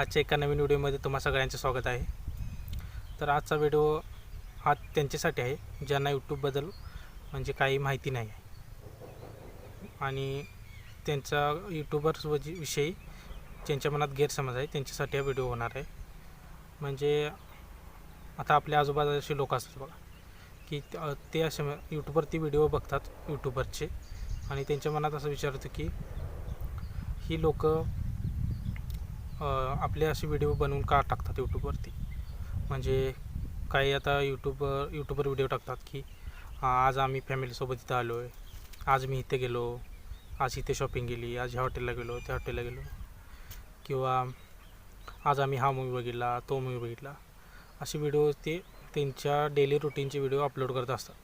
आजच्या एका नवीन व्हिडिओमध्ये तुम्हा सगळ्यांचं स्वागत आहे. तर आजचा व्हिडिओ हा त्यांच्यासाठी आहे ज्यांना यूट्यूबबद्दल म्हणजे काही माहिती नाही आहे. आणि त्यांचा यूट्यूबर्स विषयी ज्यांच्या मनात गैरसमज आहे त्यांच्यासाठी हा व्हिडिओ होणार आहे. म्हणजे आता आपल्या आजूबाजूचे लोक असतात बघा की ते असे यूट्यूबवरती व्हिडिओ बघतात यूट्यूबरचे आणि त्यांच्या मनात असं विचारतो की ही लोक आपले असे व्हिडिओ बनवून का टाकतात यूट्यूबवरती म्हणजे काही आता यूट्यूबर यूट्यूबवर व्हिडिओ टाकतात की आज आम्ही फॅमिलीसोबत इथं आलो आहे आज मी इथे गेलो. आज इथे शॉपिंग गेली. आज ह्या हॉटेलला गेलो त्या हॉटेलला गेलो. किंवा आज आम्ही हा मूवी बघितला तो मूवी बघितला. असे व्हिडिओ ते त्यांच्या डेली रुटीनचे व्हिडिओ अपलोड करत असतात.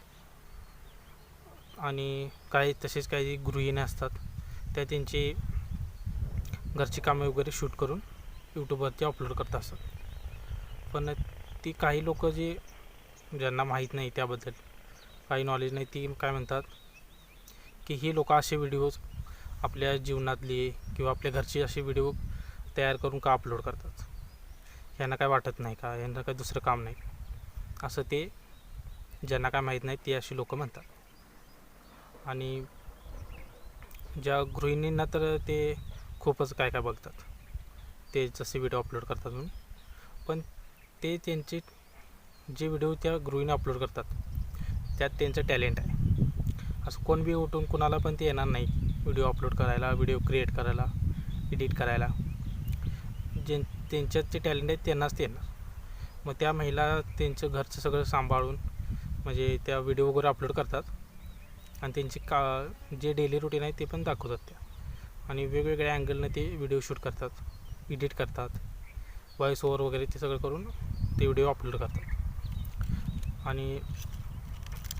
आणि काही तसेच काही गृहिणी असतात. त्या त्यांची घरची कामे वगैरे शूट करून यूट्यूबवरती अपलोड करत असतात. पण ती काही लोक जे ज्यांना माहीत नाही त्याबद्दल काही नॉलेज नाही ती काय म्हणतात की ही लोक असे व्हिडिओज आपल्या जीवनातली किंवा आपल्या घरचे असे व्हिडिओ तयार करून का अपलोड करतात? यांना काय वाटत नाही का? यांना काय दुसरं काम नाही? असं ते ज्यांना काय माहीत नाही ते अशी लोकं म्हणतात. आणि ज्या गृहिणींना तर ते खूपच काय काय बघतात. ते जसे व्हिडिओ अपलोड करतात म्हणून. पण ते त्यांचे जे व्हिडिओ त्या गृहिणी अपलोड करतात त्यात त्यांचं टॅलेंट आहे. असं कोण बी उठून कुणाला पण ते येणार नाही व्हिडिओ अपलोड करायला व्हिडिओ क्रिएट करायला एडिट करायला. जे त्यांच्यात जे टॅलेंट आहे त्यांनाच ते येणार. मग त्या महिला त्यांचं घरचं सगळं सांभाळून म्हणजे त्या व्हिडिओ वगैरे अपलोड करतात. आणि त्यांची का जे डेली रुटीन आहे ते पण दाखवतात त्या. आणि वेगवेगळ्या अँगलनं ते व्हिडिओ शूट करतात एडिट करतात व्हॉइस ओवर वगैरे ते सगळं करून ते व्हिडिओ अपलोड करतात. आणि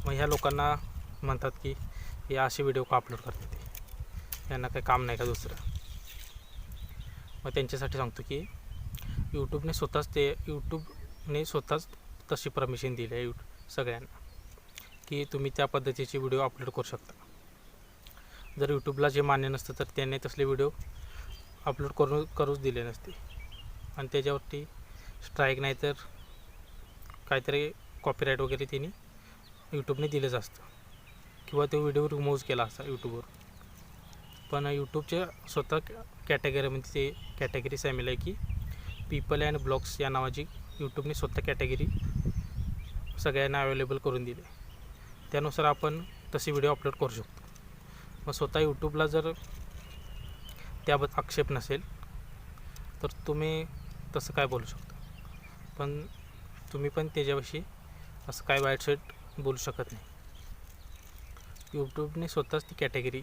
मग ह्या लोकांना म्हणतात की हे असे व्हिडिओ का अपलोड करतात ते? यांना काही काम नाही का दुसरं? मग त्यांच्यासाठी सांगतो की यूट्यूबने स्वतःच ते यूट्यूबने स्वतःच तशी परमिशन दिली आहे यूट्यूब सगळ्यांना की तुम्ही त्या पद्धतीचे व्हिडिओ अपलोड करू शकता. जर यूट्यूबला जे मान्य नसतं तर त्याने तसले व्हिडिओ अपलोड करू करूच दिले नसते. आणि त्याच्यावरती स्ट्राईक नाही तर काहीतरी कॉपीराईट वगैरे त्यांनी यूट्यूबने दिलंच असतं. किंवा तो व्हिडिओ रिमूव्ह केला असता यूट्यूबवर पण यूट्यूबच्या स्वतः कॅटेगरीमध्ये म्हणजे ते कॅटेगरी सॅमिल आहे की पीपल अँड ब्लॉग्स या नावाची यूट्यूबने स्वतः कॅटेगरी सगळ्यांना अवेलेबल करून दिली. त्यानुसार आपण तसे व्हिडिओ अपलोड करू शकतो. मग स्वतः यूट्यूबला जर त्याबद्दल आक्षेप नसेल तर तुम्ही तसं काय बोलू शकता? पण तुम्ही पण त्याच्याविषयी असं काय वाईटसाईट बोलू शकत नाही. यूट्यूबने स्वतःच ती कॅटेगरी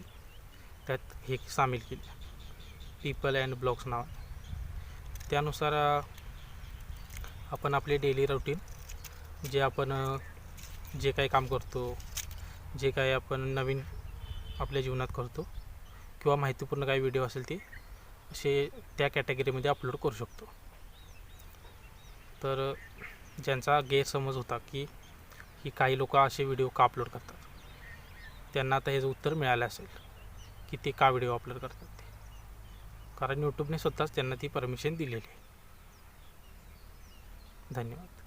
त्यात हे सामील केली. पीपल अँड ब्लॉग्स नाव त्यानुसार आपण आपले डेली रुटीन जे आपण जे काही काम करतो जे काही आपण नवीन आपल्या जीवनात करतो किंवा माहितीपूर्ण काही व्हिडिओ असेल ते असे त्या कॅटेगरीमध्ये अपलोड करू शकतो. तर ज्यांचा गैरसमज होता की ही काही लोक असे व्हिडिओ का अपलोड करतात? त्यांना आता ह्याचं उत्तर मिळालं असेल की ते का व्हिडिओ अपलोड करतात ते. कारण यूट्यूबने स्वतःच त्यांना ती परमिशन दिलेली आहे. धन्यवाद.